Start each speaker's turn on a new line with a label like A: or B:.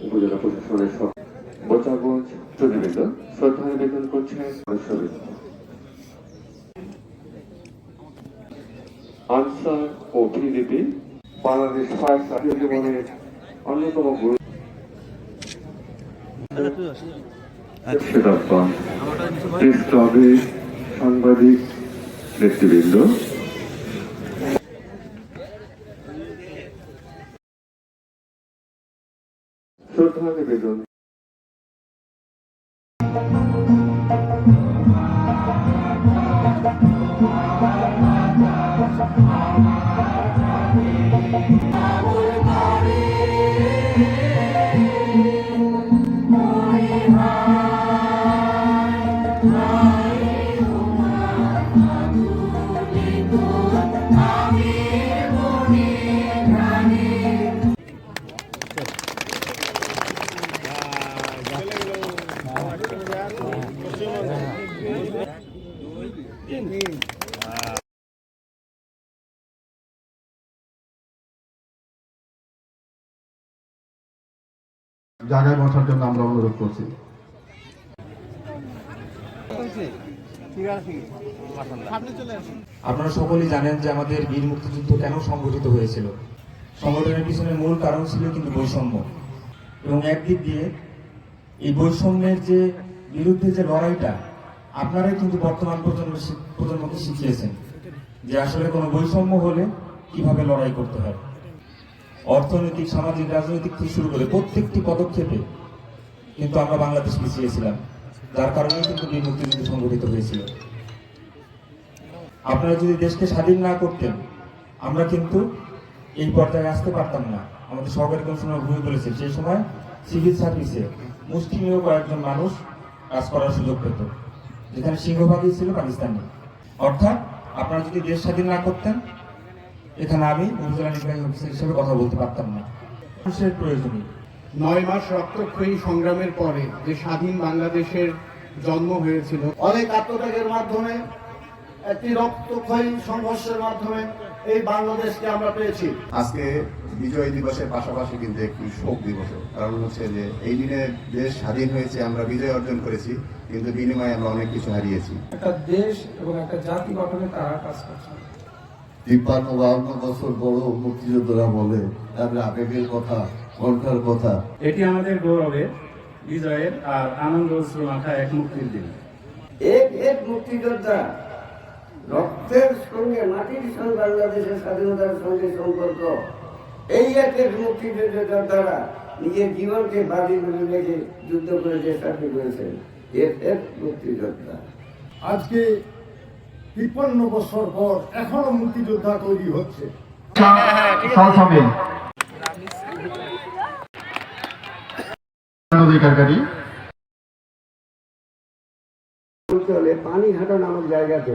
A: উপজেলা প্রশাসনের সব বোচাগঞ্জ শ্রদ্ধা নিবেদন আনসার ও বাংলাদেশ ফায়ার সার্ভিস জীবনের অন্যতম গুরু সেটাপ্পান প্রেস ক্লাবের সাংবাদিক নেতৃবৃন্দ শ্রদ্ধা
B: জায়গায় বসার জন্য আমরা অনুরোধ করছি।
C: আপনারা সকলেই জানেন যে আমাদের বীর মুক্তিযুদ্ধ কেন সংগঠিত হয়েছিল। সংগঠনের পিছনে মূল কারণ ছিল কিন্তু বৈষম্য। এবং একদিক দিয়ে এই বৈষম্যের যে বিরুদ্ধে যে লড়াইটা আপনারাই কিন্তু বর্তমান প্রজন্ম প্রজন্মকে শিখিয়েছেন যে আসলে কোনো বৈষম্য হলে কীভাবে লড়াই করতে হয়। অর্থনৈতিক, সামাজিক, রাজনৈতিক থেকে শুরু করে প্রত্যেকটি পদক্ষেপে কিন্তু আমরা বাংলাদেশ পিছিয়েছিলাম। যার কারণে কিন্তু বীর মুক্তিযুদ্ধ সংগঠিত হয়েছিল। আপনারা যদি দেশকে স্বাধীন না করতেন, আমরা কিন্তু এই পর্যায়ে আসতে পারতাম না। আমাদের সরকারি কমিশনার ভূমি বলেছে, সেই সময় সিভিল সার্ভিসে মুসলিমীয় কয়েকজন মানুষ কাজ করার সুযোগ পেত। যেখানে সিংহভাগই ছিল পাকিস্তানি। অর্থাৎ আপনারা যদি দেশ স্বাধীন না করতেন এখানে আমি উপজেলা নির্বাহী অফিসার হিসেবে কথা বলতে পারতাম না। মানুষের প্রয়োজনীয়
D: নয় মাস রক্তক্ষয়ী সংগ্রামের পরে যে স্বাধীন বাংলাদেশের জন্ম হয়েছিল
E: অনেক আত্মত্যাগের মাধ্যমে একটি রক্তক্ষয়ী সংঘর্ষের মাধ্যমে এই বাংলাদেশকে আমরা পেয়েছি।
B: আজকে বিজয় দিবসের পাশাপাশি কিন্তু একটি শোক দিবস কারণ হচ্ছে যে এই দিনে দেশ স্বাধীন হয়েছে আমরা বিজয় অর্জন করেছি কিন্তু বিনিময়ে আমরা অনেক কিছু হারিয়েছি।
F: একটা দেশ এবং একটা জাতি গঠনে তারা কাজ করছে।
G: তিপ্পান্ন বাউন্ন বছর বড় মুক্তিযোদ্ধারা বলে তাদের আবেগের কথা কণ্ঠার কথা।
H: এটি আমাদের গৌরবের বিজয়ের আর আনন্দ শ্রীমাখা এক মুক্তির দিন।
E: এক এক মুক্তিযোদ্ধা রক্তের সঙ্গে মাটির সঙ্গে বাংলাদেশের স্বাধীনতার সঙ্গে সম্পর্ক। এই এক এক মুক্তিযোদ্ধারা নিজের জীবনকে বাজি করে রেখে যুদ্ধ করে চাকরি করেছেন এক মুক্তিযোদ্ধা।
I: আজকে তিপ্পান্ন বছর পর এখনও মুক্তিযোদ্ধা তৈরি হচ্ছে।
E: অঞ্চলে পানিঘাটা নামক জায়গাতে